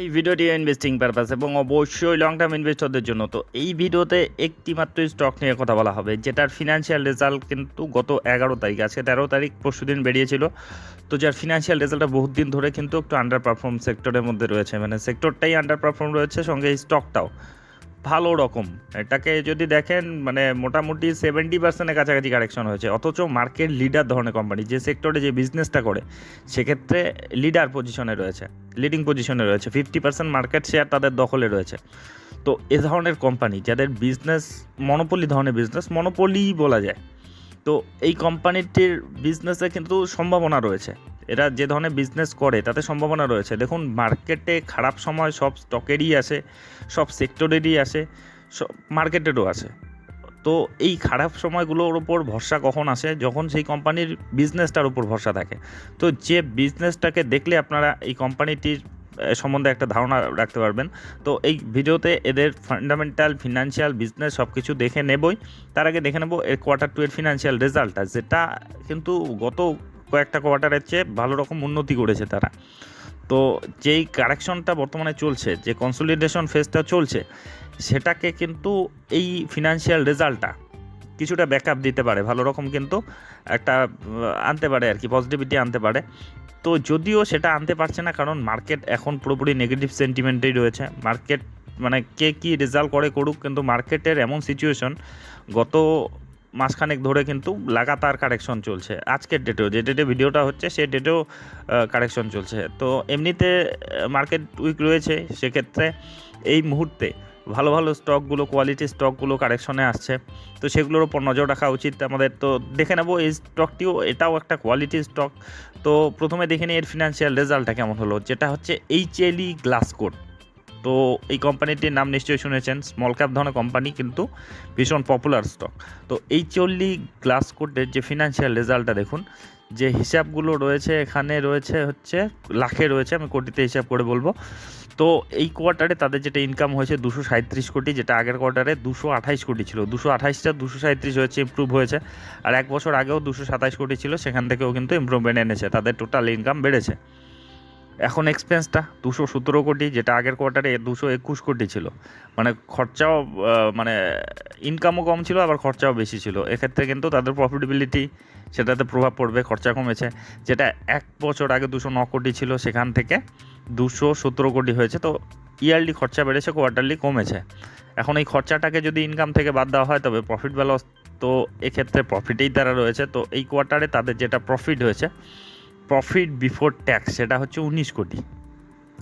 এই ভিডিওটি investing purpose এবং অবশ্যই লং টার্ম ইনভেস্টরদের জন্য। তো এই ভিডিওতে একটি মাত্র স্টক নিয়ে কথা বলা হবে, যেটার ফিনান্সিয়াল রেজাল্ট কিন্তু গত এগারো তারিখ, আজকে তেরো তারিখ, পরশু দিন বেরিয়েছিল। তো যার ফিনান্সিয়াল রেজাল্টটা বহুত দিন ধরে কিন্তু একটু আন্ডার পারফর্ম সেক্টরের মধ্যে রয়েছে মানে সেক্টরটাই আন্ডার পারফর্ম রয়েছে, সঙ্গে স্টকটাও ভালো রকম। এটাকে যদি দেখেন মানে মোটামুটি সেভেন্টি পার্সেন্টের কাছাকাছি কারেকশন হয়েছে। অথচ মার্কেট লিডার ধরনের কোম্পানি যে সেক্টরে যে বিজনেসটা করে, সেক্ষেত্রে লিডার পজিশনে রয়েছে লিডিং পজিশনে রয়েছে। ফিফটি পার্সেন্ট মার্কেট শেয়ার তাদের দখলে রয়েছে। তো এ ধরনের কোম্পানি যাদের বিজনেস মনোপলি ধরনের বিজনেস মনোপলিই বলা যায়। তো এই কোম্পানিটির বিজনেসে কিন্তু সম্ভাবনা রয়েছে। এরা যে ধরনের বিজনেস করে, তাতে সম্ভাবনা রয়েছে। দেখুন মার্কেটে খারাপ সময় সব স্টকেরই আসে, সব সেক্টরেরই আসে, সব মার্কেটেরও আসে। তো এই খারাপ সময়গুলোর উপর ভরসা কখন আসে? যখন সেই কোম্পানির বিজনেসটার উপর ভরসা থাকে। তো যে বিজনেসটাকে দেখলে আপনারা এই কোম্পানিটির সম্বন্ধে একটা ধারণা রাখতে পারবেন। তো এই ভিডিওতে এদের ফান্ডামেন্টাল ফিনান্সিয়াল বিজনেস সব কিছু দেখে নেবই। তার আগে দেখে নেব এর কোয়ার্টার টু এর ফিনান্সিয়াল রেজাল্টটা যেটা কিন্তু গত কয়েকটা কোয়ার্টারের চেয়ে ভালো রকম উন্নতি করেছে তারা। তো যেই কারেকশনটা বর্তমানে চলছে, যে কনসলিডেশন ফেজটা চলছে, সেটাকে কিন্তু এই ফিনান্সিয়াল রেজাল্টটা কিছুটা ব্যাকআপ দিতে পারে। ভালো রকম কিন্তু একটা আনতে পারে আর কি পজিটিভিটি আনতে পারে। তো যদিও সেটা আনতে পারছে না, কারণ মার্কেট এখন পুরোপুরি নেগেটিভ সেন্টিমেন্টেই রয়েছে। মার্কেট মানে কে কী রেজাল্ট করে করুক, কিন্তু মার্কেটের এমন সিচুয়েশন গত মাসখানেক ধরে কিন্তু লাগাতার কারেকশন চলছে। আজকের ডেটেও যে ডেটে ভিডিওটা হচ্ছে, সেই ডেটেও কারেকশন চলছে। তো এমনিতে মার্কেট উইক রয়েছে, সেক্ষেত্রে এই মুহূর্তে ভালো ভালো স্টকগুলো কোয়ালিটি স্টকগুলো কারেকশনে আসছে। তো সেগুলোর ওপর নজর রাখা উচিত আমাদের। তো দেখে নেব এই স্টকটিও এটাও একটা কোয়ালিটি স্টক তো প্রথমে দেখে নিই এর ফিনান্সিয়াল রেজাল্টটা কেমন হলো, যেটা হচ্ছে এইচএলই গ্লাস কোড তো এই কোম্পানিটির নাম নিশ্চয়ই শুনেছেন স্মল ক্যাপ ধরনের কোম্পানি কিন্তু ভীষণ পপুলার স্টক তো এই চল্লি গ্লাস কোডের যে ফিনান্সিয়াল রেজাল্টটা দেখুন, যে হিসাবগুলো রয়েছে, এখানে রয়েছে হচ্ছে, লাখে রয়েছে, আমি কোটিতে হিসাব করে বলব। তো এই কোয়ার্টারে তাদের যেটা ইনকাম হয়েছে দুশো সাঁত্রিশ কোটি, যেটা আগের কোয়ার্টারে দুশো আঠাইশ কোটি ছিল। দুশো আঠাইশটা দুশো সাঁত্রিশ হয়েছে ইমপ্রুভ হয়েছে। আর এক বছর আগেও দুশো সাতাইশ কোটি ছিল, সেখান থেকেও কিন্তু ইমপ্রুভমেন্ট এনেছে। তাদের টোটাল ইনকাম বেড়েছে। এখন এক্সপেন্সটা দুশো সতেরো কোটি, যেটা আগের কোয়ার্টারে দুশো একুশ কোটি ছিল। মানে খরচাও মানে ইনকামও কম ছিল, আবার খরচাও বেশি ছিল। এক্ষেত্রে কিন্তু তাদের প্রফিটেবিলিটি সেটাতে প্রভাব পড়বে, খরচা কমেছে। যেটা এক বছর আগে দুশো ন কোটি ছিল, সেখান থেকে দুশো সতেরো কোটি হয়েছে। তো ইয়ারলি খরচা বেড়েছে কোয়ার্টারলি কমেছে। এখন এই খরচাটাকে যদি ইনকাম থেকে বাদ দেওয়া হয়, তবে প্রফিট ব্যালন্স তো এক্ষেত্রে প্রফিটেই তারা রয়েছে। তো এই কোয়ার্টারে তাদের যেটা প্রফিট হয়েছে প্রফিট বিফোর ট্যাক্স সেটা হচ্ছে উনিশ কোটি,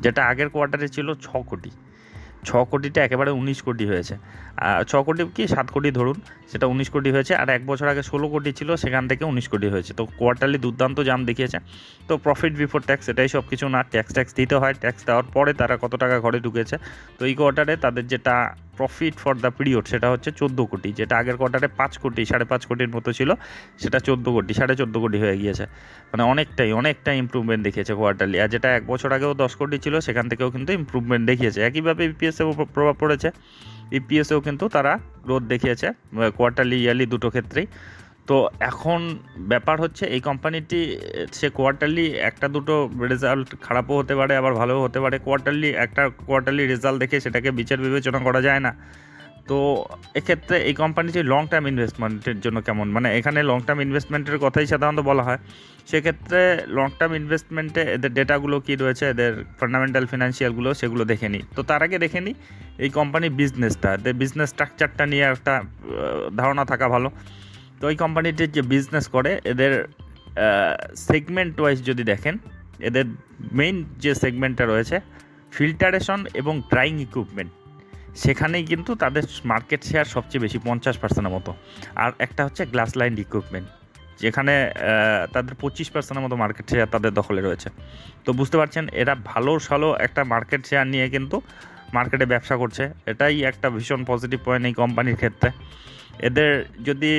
যেটা আগের কোয়ার্টারে ছিল ছ কোটি। ছ কোটিটা একেবারে উনিশ কোটি হয়েছে। ছ কোটি কি? সাত কোটি ধরুন, সেটা উনিশ কোটি হয়েছে। আর এক বছর আগে ষোলো কোটি ছিল, সেখান থেকে উনিশ কোটি হয়েছে। তো কোয়ার্টারলি দুর্দান্ত জাম দেখিয়েছে। তো প্রফিট বিফোর ট্যাক্স এটাই সব কিছু না। ট্যাক্স ট্যাক্স দিতে হয়। ট্যাক্স দেওয়ার পরে তারা কত টাকা ঘরে ঢুকেছে? তো এই কোয়ার্টারে তাদের যেটা প্রফিট ফর দ্য পিরিয়ড সেটা হচ্ছে চোদ্দ কোটি, যেটা আগের কোয়ার্টারে পাঁচ কোটি, সাড়ে পাঁচ কোটির মতো ছিল, সেটা চোদ্দ কোটি, সাড়ে চোদ্দ কোটি হয়ে গিয়েছে। মানে অনেকটাই অনেকটাই ইমপ্রুভমেন্ট দেখিয়েছে কোয়ার্টারলি আর যেটা এক বছর আগেও দশ কোটি ছিল, সেখান থেকেও কিন্তু ইমপ্রুভমেন্ট দেখিয়েছে। একইভাবে ইপিএসেও প্রভাব পড়েছে। ইপিএসেও কিন্তু তারা গ্রোথ দেখিয়েছে কোয়ার্টারলি ইয়ারলি দুটো ক্ষেত্রেই। তো এখন ব্যাপার হচ্ছে এই কোম্পানিটি সে কোয়ার্টারলি একটা দুটো রেজাল্ট খারাপও হতে পারে, আবার ভালোও হতে পারে। কোয়ার্টারলি একটা কোয়ার্টারলি রেজাল্ট দেখে সেটাকে বিচার বিবেচনা করা যায় না। তো এক্ষেত্রে এই কোম্পানিটি লং টার্ম ইনভেস্টমেন্টের জন্য কেমন? মানে এখানে লং টার্ম ইনভেস্টমেন্টের কথাই সাধারণত বলা হয়। সেক্ষেত্রে লং টার্ম ইনভেস্টমেন্টে এদের ডেটাগুলো কী রয়েছে? এদের ফান্ডামেন্টাল ফিনান্সিয়ালগুলো সেগুলো দেখে নিই। তো তার আগে দেখে নিই, এই কোম্পানির বিজনেসটা এদের বিজনেস স্ট্রাকচারটা নিয়ে একটা ধারণা থাকা ভালো। তো এই কোম্পানিটির যে বিজনেস করে, এদের সেগমেন্ট ওয়াইজ যদি দেখেন, এদের মেইন যে সেগমেন্টটা রয়েছে ফিল্টারেশন এবং ড্রাইং ইকুইপমেন্ট সেখানেই কিন্তু তাদের মার্কেট শেয়ার সবচেয়ে বেশি, পঞ্চাশ পার্সেন্টের মতো। আর একটা হচ্ছে গ্লাস লাইন ইকুইপমেন্ট যেখানে তাদের পঁচিশ পার্সেন্টের মতো মার্কেট শেয়ার তাদের দখলে রয়েছে। তো বুঝতে পারছেন, এরা ভালো সালো একটা মার্কেট শেয়ার নিয়ে কিন্তু মার্কেটে ব্যবসা করছে। এটাই একটা ভীষণ পজিটিভ পয়েন্ট এই কোম্পানির ক্ষেত্রে। এদের যদি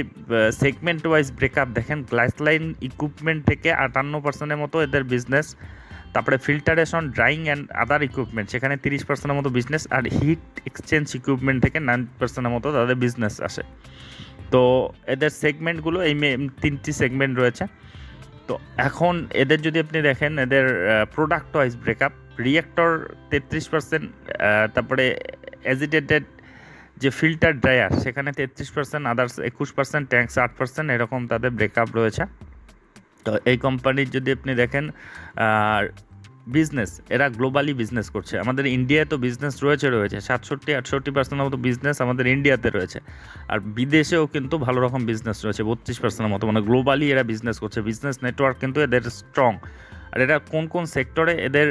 সেগমেন্ট ওয়াইজ ব্রেকআপ দেখেন গ্লাস লাইন ইকুইপমেন্ট থেকে আটান্ন পার্সেন্টের মতো এদের বিজনেস তারপরে filtration drying and other equipment সেখানে তিরিশ পার্সেন্টের মতো বিজনেস আর হিট এক্সচেঞ্জ ইকুইপমেন্ট থেকে নাইন পার্সেন্টের মতো তাদের বিজনেস আসে। তো এদের সেগমেন্টগুলো এই তিনটি সেগমেন্ট রয়েছে। তো এখন এদের যদি আপনি দেখেন, এদের প্রোডাক্ট ওয়াইজ ব্রেকআপ রিয়েক্টর তেত্রিশ পার্সেন্ট তারপরে এজিটেটেড যে ফিল্টার ড্রায়ার সেখানে তেত্রিশ পার্সেন্ট আদার্স একুশ পার্সেন্ট ট্যাঙ্কস আট পার্সেন্ট এরকম তাদের ব্রেকআপ রয়েছে। তো এই কোম্পানির যদি আপনি দেখেন বিজনেস এরা গ্লোবালি বিজনেস করছে। আমাদের ইন্ডিয়ায় তো বিজনেস রয়েছে রয়েছে। সাতষট্টি, আটষট্টি পার্সেন্টের মতো বিজনেস আমাদের ইন্ডিয়াতে রয়েছে। আর বিদেশেও কিন্তু ভালো রকম বিজনেস রয়েছে, বত্রিশ পার্সেন্টের মতো। মানে গ্লোবালি এরা বিজনেস করছে। বিজনেস নেটওয়ার্ক কিন্তু এদের স্ট্রং আর এরা কোন কোন সেক্টরে এদের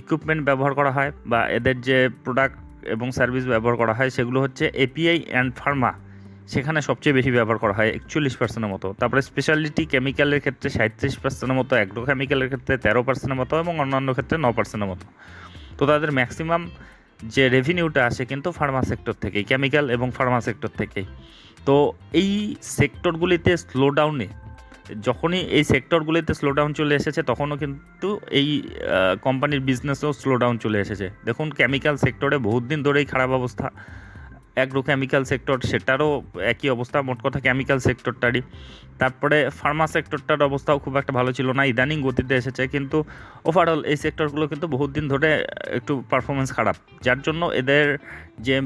ইকুইপমেন্ট ব্যবহার করা হয় বা এদের যে প্রোডাক্ট এবং সার্ভিস ব্যবহার করা হয়, সেগুলো হচ্ছে এপিআই অ্যান্ড ফার্মা। সেখানে সবচেয়ে বেশি ব্যবহার করা হয় একচল্লিশ পার্সেন্টের মতো। তারপরে স্পেশালিটি কেমিক্যালের ক্ষেত্রে সাঁত্রিশ পার্সেন্টের মতো অ্যাগ্রো কেমিক্যালের ক্ষেত্রে তেরো পার্সেন্টের মতো এবং অন্যান্য ক্ষেত্রে ন পার্সেন্টের মতো। তো তাদের ম্যাক্সিমাম যে রেভিনিউটা আসে কিন্তু ফার্মা সেক্টর থেকেই কেমিক্যাল এবং ফার্মা সেক্টর থেকেই। তো এই সেক্টরগুলিতে স্লো ডাউনে যখনই এই সেক্টরগুলিতে স্লো ডাউন চলে এসেছে, তখনও কিন্তু এই কোম্পানির বিজনেসও স্লো ডাউন চলে এসেছে। দেখুন কেমিক্যাল সেক্টরে বহুত দিন ধরেই খারাপ অবস্থা। অ্যাগ্রো কেমিক্যাল সেক্টর সেটারও একই অবস্থা, মোট কথা কেমিক্যাল সেক্টরটারই তারপরে ফার্মা সেক্টরটার অবস্থাও খুব একটা ভালো ছিল না, ইদানিং গতিতে এসেছে, কিন্তু ওভারঅল এই সেক্টরগুলো কিন্তু বহুত দিন ধরে একটু পারফরমেন্স খারাপ। যার জন্য এদের যে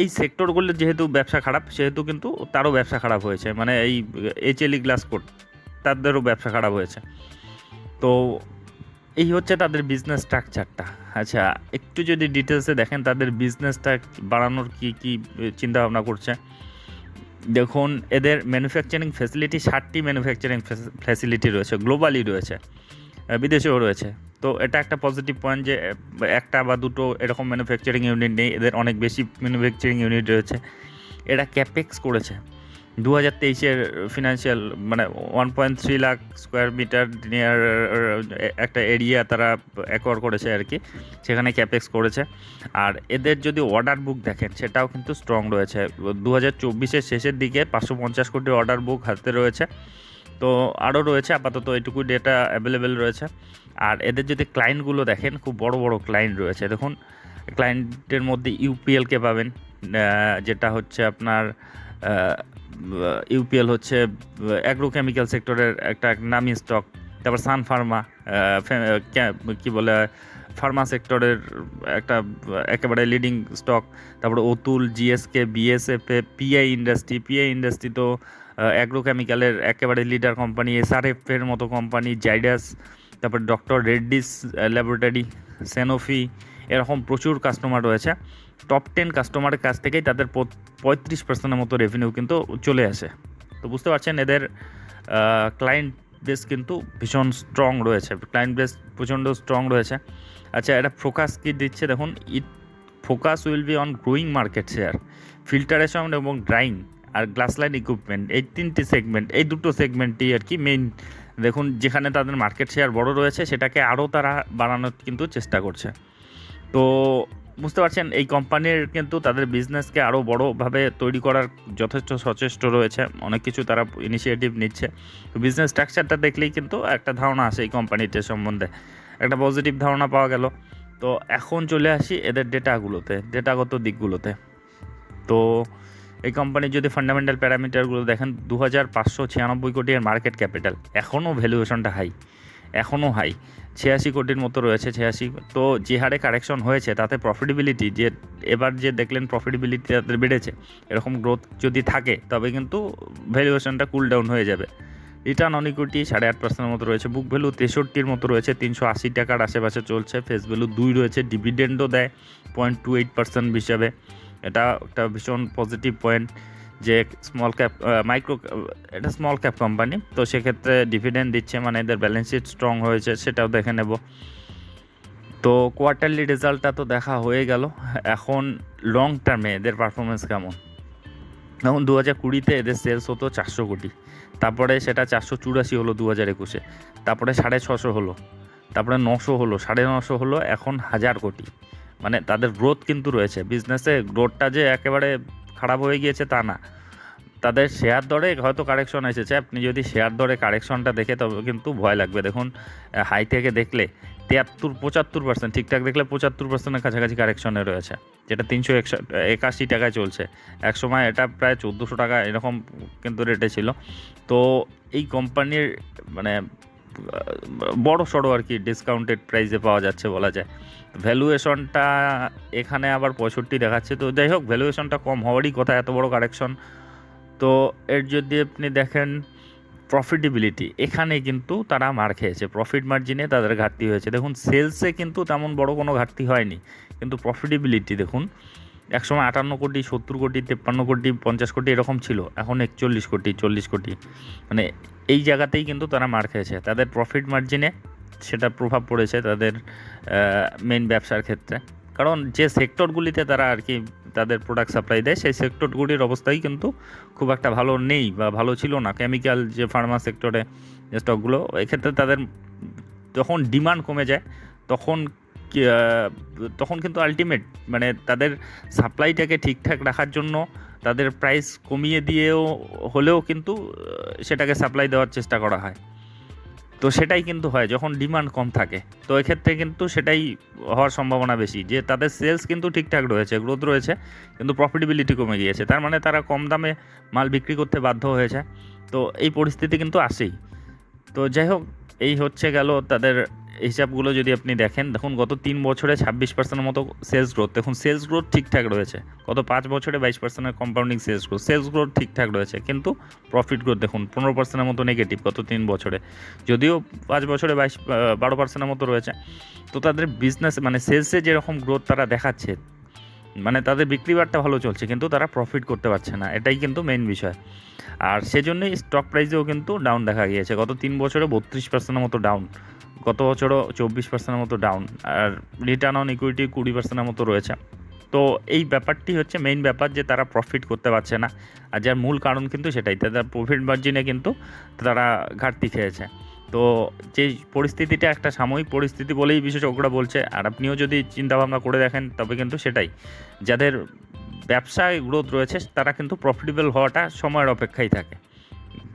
এই সেক্টরগুলোর যেহেতু ব্যবসা খারাপ, সেহেতু কিন্তু তারও ব্যবসা খারাপ হয়েছে। মানে এই এইচএলই গ্লাস কোড তাদেরও ব্যবসা খারাপ হয়েছে। তো এই হচ্ছে তাদের বিজনেস স্ট্রাকচারটা আচ্ছা একটু যদি ডিটেলসে দেখেন, তাদের বিজনেসটা বাড়ানোর কী কী চিন্তাভাবনা করছে? দেখুন, এদের ম্যানুফ্যাকচারিং ফ্যাসিলিটি ষাটটি ম্যানুফ্যাকচারিং ফ্যাসিলিটি রয়েছে গ্লোবালি রয়েছে। বিদেশেও রয়েছে। তো এটা একটা পজিটিভ পয়েন্ট যে একটা বা দুটো এরকম ম্যানুফ্যাকচারিং ইউনিট নেই, এদের অনেক বেশি ম্যানুফ্যাকচারিং ইউনিট রয়েছে। এরা ক্যাপেক্স করেছে। দু হাজার তেইশের ফিনান্সিয়াল মানে one point three lakh square metre near একটা এরিয়া তারা অ্যাকোয়ার করেছে আর কি, সেখানে ক্যাপেক্স করেছে। আর এদের যদি অর্ডার বুক দেখেন, সেটাও কিন্তু স্ট্রং রয়েছে। দু হাজার চব্বিশের শেষের দিকে পাঁচশো পঞ্চাশ কোটি অর্ডার বুক হাতে রয়েছে। তো আরও রয়েছে, আপাতত এটুকু ডেটা অ্যাভেলেবেল রয়েছে। আর এদের যদি ক্লায়েন্টগুলো দেখেন, খুব বড় বড় ক্লায়েন্ট রয়েছে। দেখুন ক্লায়েন্টের মধ্যে ইউপিএলকে পাবেন যেটা হচ্ছে আপনার ইউপিএল হচ্ছে অ্যাগ্রো কেমিক্যাল সেক্টরের একটা নামি স্টক তারপর সান ফার্মা কী বলে ফার্মা সেক্টরের একটা, একেবারে লিডিং স্টক তারপরে অতুল জিএসকে বিএসএফে পিআই ইন্ডাস্ট্রি পিআই ইন্ডাস্ট্রি তো অ্যাগ্রো কেমিক্যালের একেবারে লিডার কোম্পানি এসআরএফের মতো কোম্পানি জাইডাস তারপর ডক্টর রেড্ডিস ল্যাবরেটরি সেনোফি এরকম প্রচুর কাস্টমার রয়েছে। টপ টেন কাস্টমারের কাছ থেকেই তাদের পঁয়ত্রিশ পার্সেন্টের মতো রেভিনিউ কিন্তু চলে আসে। তো বুঝতে পারছেন, এদের ক্লায়েন্ট বেস কিন্তু ভীষণ স্ট্রং রয়েছে। ক্লায়েন্ট বেস প্রচণ্ড স্ট্রং রয়েছে। আচ্ছা এটা ফোকাস কী দিচ্ছে? দেখুন it focus will be on growing market share filtration এবং ড্রাইং আর গ্লাস লাইন ইকুইপমেন্ট এই তিনটি সেগমেন্ট এই দুটো সেগমেন্টই আর কি মেইন দেখুন, যেখানে তাদের মার্কেট শেয়ার বড় রয়েছে, সেটাকে আরও তারা বাড়ানোর কিন্তু চেষ্টা করছে। তো বুঝতে পারছেন, এই কোম্পানির কিন্তু তাদের বিজনেসকে আরও বড়োভাবে তৈরি করার যথেষ্ট সচেষ্ট রয়েছে। অনেক কিছু তারা ইনিশিয়েটিভ নিচ্ছে। তো বিজনেস স্ট্রাকচারটা দেখলেই কিন্তু একটা ধারণা আসে এই কোম্পানিটির সম্বন্ধে। একটা পজিটিভ ধারণা পাওয়া গেল। তো এখন চলে আসি এদের ডেটাগুলোতে ডেটাগত দিকগুলোতে। তো এই কোম্পানির যদি ফান্ডামেন্টাল প্যারামিটারগুলো দেখেন দু হাজার পাঁচশো ছিয়ানব্বই কোটি এর মার্কেট ক্যাপিটাল এখনও ভ্যালুয়েশনটা হাই এখনও হাই ছিয়াশি কোটির মতো রয়েছে, ছিয়াশি। তো যে হারে কারেকশন হয়েছে, তাতে প্রফিটেবিলিটি যে, এবার যে দেখলেন প্রফিটেবিলিটি তাদের বেড়েছে। এরকম গ্রোথ যদি থাকে, তবে কিন্তু ভ্যালুয়েশনটা কুল ডাউন হয়ে যাবে। রিটার্ন অন ইকুইটি সাড়ে আট পার্সেন্টের মতো রয়েছে। বুক ভ্যালু তেষট্টির মতো রয়েছে, তিনশো আশি টাকার আশেপাশে চলছে। ফেস ভ্যালু দুই রয়েছে। ডিভিডেন্ডও দেয়। পয়েন্ট টু এইট পার্সেন্ট হিসাবে। এটা একটা ভীষণ পজিটিভ পয়েন্ট যে স্মল ক্যাপ মাইক্রো এটা স্মল ক্যাপ কোম্পানি তো সেক্ষেত্রে ডিভিডেন্ড দিচ্ছে মানে এদের ব্যালেন্স শিট স্ট্রং হয়েছে, সেটাও দেখে নেব। তো কোয়ার্টারলি রেজাল্টটা তো দেখা হয়ে গেল। এখন লং টার্মে এদের পারফরমেন্স কেমন? এখন দু হাজার কুড়িতে এদের সেলস হতো চারশো কোটি। তারপরে সেটা চারশো চুরাশি হলো দু হাজার একুশে। তারপরে সাড়ে ছশো হলো। তারপরে নশো হলো, সাড়ে নশো হলো, এখন হাজার কোটি। মানে তাদের গ্রোথ কিন্তু রয়েছে। বিজনেসে গ্রোথটা যে একেবারে খারাপ হয়ে গিয়েছে তা না। তাদের শেয়ার দরে হয়তো কারেকশন এসেছে। আপনি যদি শেয়ার দরে কারেকশনটা দেখে তবে কিন্তু ভয় লাগবে। দেখুন হাই থেকে দেখলে তিয়াত্তর, পঁচাত্তর পার্সেন্ট ঠিকঠাক দেখলে পঁচাত্তর পার্সেন্টের কাছাকাছি কারেকশনে রয়েছে। যেটা তিনশো একশো টাকায় চলছে। এক সময় এটা প্রায় চোদ্দোশো টাকা এরকম কিন্তু রেটে ছিল। তো এই কোম্পানির মানে বড় সড়ো আর কি ডিসকাউন্টেড প্রাইসে পাওয়া যাচ্ছে বলা যায়। ভ্যালুয়েশনটা এখানে আবার পঁয়ষট্টি দেখাচ্ছে। তো যাই হোক ভ্যালুয়েশনটা কম হওয়ারই কথা, এত বড় কারেকশন তো এর যদি আপনি দেখেন প্রফিটেবিলিটি এখানে কিন্তু তারা মার খেয়েছে। প্রফিট মার্জিনে তাদের ঘাটতি হয়েছে। দেখুন সেলসে কিন্তু তেমন বড় কোনো ঘাটতি হয়নি। কিন্তু প্রফিটেবিলিটি দেখুন, একসময় আটান্ন কোটি, সত্তর কোটি, তেপ্পান্ন কোটি, পঞ্চাশ কোটি এরকম ছিল। এখন একচল্লিশ কোটি, চল্লিশ কোটি। মানে এই জায়গাতেই কিন্তু তারা মার খেয়েছে। তাদের প্রফিট মার্জিনে সেটা প্রভাব পড়েছে তাদের মেন ব্যবসার ক্ষেত্রে। কারণ যে সেক্টরগুলিতে তারা আর কি তাদের প্রোডাক্ট সাপ্লাই দেয়, সেই সেক্টরগুলির অবস্থাই কিন্তু খুব একটা ভালো নেই বা ভালো ছিল না। কেমিক্যাল যে ফার্মা সেক্টরে যে স্টকগুলো এক্ষেত্রে তাদের যখন ডিমান্ড কমে যায়, তখন তখন কিন্তু আলটিমেট মানে তাদের সাপ্লাইটাকে ঠিকঠাক রাখার জন্য তাদের প্রাইস কমিয়ে দিয়েও হলেও কিন্তু সেটাকে সাপ্লাই দেওয়ার চেষ্টা করা হয়। তো সেটাই কিন্তু হয়, যখন ডিমান্ড কম থাকে। তো এক্ষেত্রে কিন্তু সেটাই হওয়ার সম্ভাবনা বেশি, যে তাদের সেলস কিন্তু ঠিকঠাক রয়েছে গ্রোথ রয়েছে, কিন্তু প্রফিটেবিলিটি কমে গিয়েছে। তার মানে তারা কম দামে মাল বিক্রি করতে বাধ্য হয়েছে। তো এই পরিস্থিতি কিন্তু আসেই। তো যাই হোক, এই হচ্ছে গেল তাদের হিসাবগুলো যদি আপনি দেখেন, দেখুন গত তিন বছরে ছাব্বিশ পার্সেন্টের মতো সেলস গ্রোথ দেখুন সেলস গ্রোথ ঠিকঠাক রয়েছে। গত পাঁচ বছরে বাইশ পার্সেন্টের compounding sales growth sales growth ঠিকঠাক রয়েছে, কিন্তু প্রফিট গ্রোথ দেখুন পনেরো পার্সেন্টের মতো নেগেটিভ গত তিন বছরে। যদিও পাঁচ বছরে বাইশ বারো পার্সেন্টের মতো রয়েছে, তো তাদের বিজনেস মানে সেলসে যেরকম গ্রোথ তারা দেখাচ্ছে মানে তাদের বিক্রি বাট্টা ভালো চলছে, কিন্তু তারা প্রফিট করতে পারছে না। এটাই কিন্তু মেইন বিষয়। আর সেজন্যই স্টক প্রাইসেও কিন্তু ডাউন দেখা গিয়েছে। গত তিন বছরে বত্রিশ পার্সেন্টের মতো ডাউন গত বছরও চব্বিশ পার্সেন্টের মতো ডাউন আর রিটার্ন অন ইকুইটি কুড়ি পার্সেন্টের মতো রয়েছে। তো এই ব্যাপারটি হচ্ছে মেইন ব্যাপার যে তারা প্রফিট করতে পারছে না। আর যার মূল কারণ কিন্তু সেটাই, তাদের প্রফিট মার্জিনে কিন্তু তারা ঘাটতি খেয়েছে। তো যে পরিস্থিতিটা একটা সাময়িক পরিস্থিতি বলেই বিশেষজ্ঞরা বলছে, আর আপনিও যদি চিন্তাভাবনা করে দেখেন, তবে কিন্তু সেটাই। যাদের ব্যবসায় গ্রোথ রয়েছে, তারা কিন্তু প্রফিটেবল হওয়াটা সময়ের অপেক্ষায় থাকে।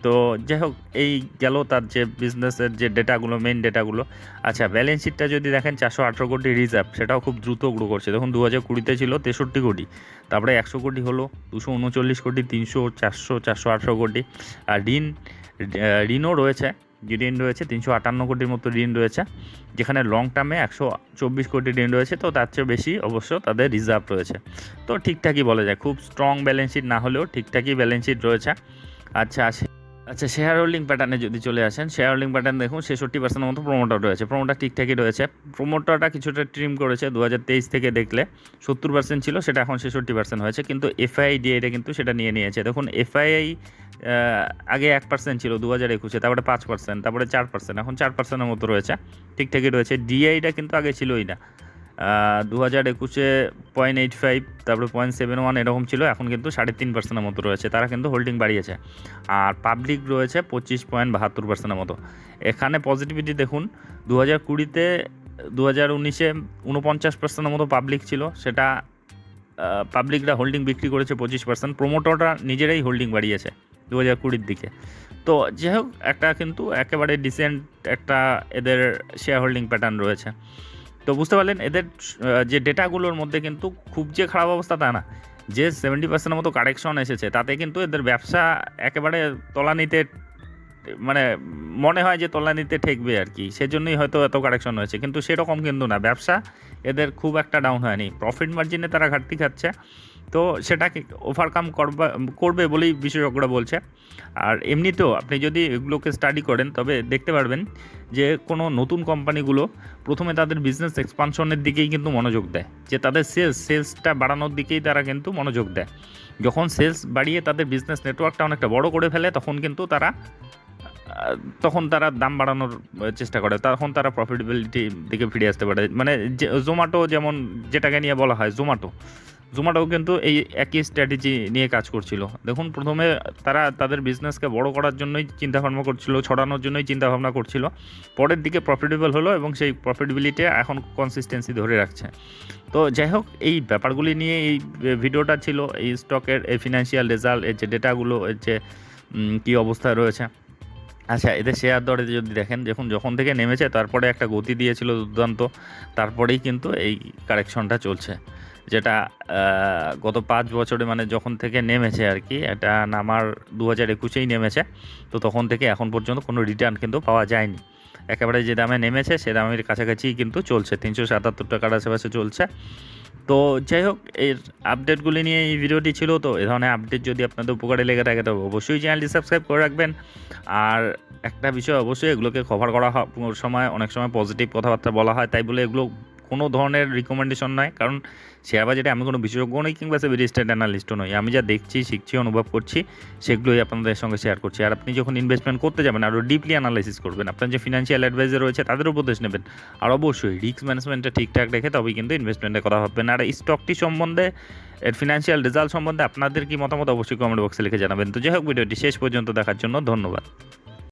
তো যাই হোক, এই গেল তার যে বিজনেসের যে ডেটাগুলো মেন ডেটাগুলো আচ্ছা ব্যালেন্স শিটটা যদি দেখেন, চারশো আঠেরো কোটি রিজার্ভ সেটাও খুব দ্রুত গ্রো করছে। দেখুন দু হাজার কুড়িতে ছিল তেষট্টি কোটি, তারপরে একশো কোটি হলো দুশো উনচল্লিশ কোটি, তিনশো চারশো চারশো আঠেরো কোটি। আর ঋণ ঋণও রয়েছে। যে ঋণ রয়েছে, তিনশো আটান্ন কোটির মতো ঋণ রয়েছে, যেখানে লং টার্মে একশো চব্বিশ কোটি ঋণ রয়েছে, তো তার চেয়ে বেশি অবশ্য তাদের রিজার্ভ রয়েছে। তো ঠিকঠাকই বলা যায়, খুব স্ট্রং ব্যালেন্স শিট না হলেও ঠিকঠাকই ব্যালেন্স শিট রয়েছে। আচ্ছা আচ্ছা শেয়ার হোল্ডিং প্যাটার্নে যদি চলে আসেন শেয়ার হোল্ডিং প্যাটার্ন দেখুন, ছেষট্টি পার্সেন্টের মতো প্রোমোটার রয়েছে। প্রোমোটার ঠিকঠাকই রয়েছে। প্রোমোটারটা কিছুটা ট্রিম করেছে দু হাজার তেইশ থেকে দেখলে। সত্তর পার্সেন্ট ছিল, সেটা এখন ছেষট্টি পার্সেন্ট হয়েছে, কিন্তু এফআই ডিআইটা কিন্তু সেটা নিয়ে নিয়েছে। দেখুন এফআইআই আগে এক পার্সেন্ট ছিল দু হাজার একুশে, তারপরে পাঁচ পার্সেন্ট তারপরে চার পার্সেন্ট এখন চার পার্সেন্টের মতো রয়েছে। ঠিকঠাকই রয়েছে। ডিআইটা কিন্তু আগে ছিলই না। দু হাজার একুশে পয়েন্ট এইট ফাইভ তারপরে পয়েন্ট সেভেন ওয়ান এরকম ছিল। এখন কিন্তু সাড়ে তিন পার্সেন্টের মতো রয়েছে। তারা কিন্তু হোল্ডিং বাড়িয়েছে। আর পাবলিক রয়েছে পঁচিশ পয়েন্ট বাহাত্তর পার্সেন্টের মতো। এখানে পজিটিভিটি দেখুন দু হাজার কুড়িতে দু হাজার উনিশে উনপঞ্চাশ পার্সেন্টের মতো পাবলিক ছিল। সেটা পাবলিকরা হোল্ডিং বিক্রি করেছে পঁচিশ পার্সেন্ট প্রোমোটররা নিজেরাই হোল্ডিং বাড়িয়েছে দু হাজার কুড়ির দিকে। তো যাই হোক, একটা কিন্তু একেবারে ডিসেন্ট একটা এদের শেয়ার হোল্ডিং প্যাটার্ন রয়েছে। তো বুঝতে পারলেন, এদের যে ডেটাগুলোর মধ্যে কিন্তু খুব যে খারাপ অবস্থা তা না। যে সেভেন্টি পার্সেন্টের মতো কারেকশন এসেছে, তাতে কিন্তু এদের ব্যবসা একেবারে তলানিতে মানে মনে হয় যে তলানিতে ঠেকবে আর কি। সেজন্যই হয়তো এত কারেকশন হয়েছে, কিন্তু সেরকম কিন্তু না। ব্যবসা এদের খুব একটা ডাউন হয়নি। প্রফিট মার্জিনে তারা ঘাটতি খাচ্ছে। তো সেটাকে ওভারকাম করবা, করবে বলেই বিশেষজ্ঞরা বলছে। আর এমনিতেও আপনি যদি এগুলোকে স্টাডি করেন, তবে দেখতে পারবেন যে কোনো নতুন কোম্পানিগুলো প্রথমে তাদের বিজনেস এক্সপানশনের দিকেই কিন্তু মনোযোগ দেয়। যে তাদের সেলস সেলসটা বাড়ানোর দিকেই তারা কিন্তু মনোযোগ দেয়। যখন সেলস বাড়িয়ে তাদের বিজনেস নেটওয়ার্কটা অনেকটা বড় করে ফেলে, তখন কিন্তু তারা, তখন তারা দাম বাড়ানোর চেষ্টা করে। তখন তারা প্রফিটেবিলিটি দিকে ফিরে আসতে পারে। মানে জোম্যাটো যেমন যেটাকে নিয়ে বলা হয় জোম্যাটো জোম্যাটো কিন্তু এই একই স্ট্র্যাটেজি নিয়ে কাজ করছিল। দেখুন, প্রথমে তারা তাদের বিজনেসকে বড় করার জন্যই চিন্তাভাবনা করছিল, ছড়ানোর জন্যই চিন্তাভাবনা করছিল। পরের দিকে প্রফিটেবল হলো এবং সেই প্রফিটেবিলিটি এখন কনসিস্টেন্সি ধরে রাখছে। তো যাই হোক, এই ব্যাপারগুলি নিয়ে এই ভিডিওটা ছিল, এই স্টকের এই ফিনান্সিয়াল রেজাল্ট এর যে ডেটাগুলো এর যে কী অবস্থায় রয়েছে। আচ্ছা এদের শেয়ার দরে যদি দেখেন যখন যখন থেকে নেমেছে, তারপরে একটা গতি দিয়েছিল দুর্দান্ত, তারপরেই কিন্তু এই কারেকশনটা চলছে। যেটা গত পাঁচ বছরে মানে যখন থেকে নেমেছে আর কি, এটা নামার দু হাজার একুশেই নেমেছে, তো তখন থেকে এখন পর্যন্ত কোনো রিটার্ন কিন্তু পাওয়া যায়নি। একেবারে যে দামে নেমেছে, সে দামের কাছাকাছি কিন্তু চলছে। তিনশো সাতাত্তর টাকার আশেপাশে চলছে। তো যাই হোক, এর আপডেটগুলি নিয়ে এই ভিডিওটি ছিল তো, এ ধরনের আপডেট যদি আপনাদের উপকারে লেগে থাকে, তবে অবশ্যই চ্যানেলটি সাবস্ক্রাইব করে রাখবেন। আর একটা বিষয় অবশ্যই এগুলোকে কভার করা সময়, অনেক সময় পজিটিভ কথাবার্তা বলা হয়, তাই বলে এগুলো কোনো ধরনের রিকমেন্ডেশন নয় কারণ শেয়ার বাজারে আমি কোনো বিশেষজ্ঞ নই কিংবা সে রেজিস্টার্ড অ্যানালিস্টও নই। আমি যা দেখছি, শিখছি, অনুভব করছি, সেগুলোই আপনাদের সঙ্গে শেয়ার করছি। আর আপনি যখন ইনভেস্টমেন্ট করতে যাবেন, আরও ডিপলি অ্যানালাইসিস করবেন। আপনার যে ফিনান্সিয়াল অ্যাডভাইজার রয়েছে, তাদের উপদেশ নেবেন। আর অবশ্যই রিস্ক ম্যানেজমেন্টটা ঠিকঠাক রেখে তবেই কিন্তু ইনভেস্টমেন্টের কথা ভাববেন। আর এই স্টকটি সম্বন্ধে, এর ফিনান্সিয়াল রেজাল্ট সম্বন্ধে আপনাদের কি মতামত, অবশ্যই কমেন্ট বক্সে লিখে জানাবেন। তো যাই হোক, ভিডিওটি শেষ পর্যন্ত দেখার জন্য ধন্যবাদ।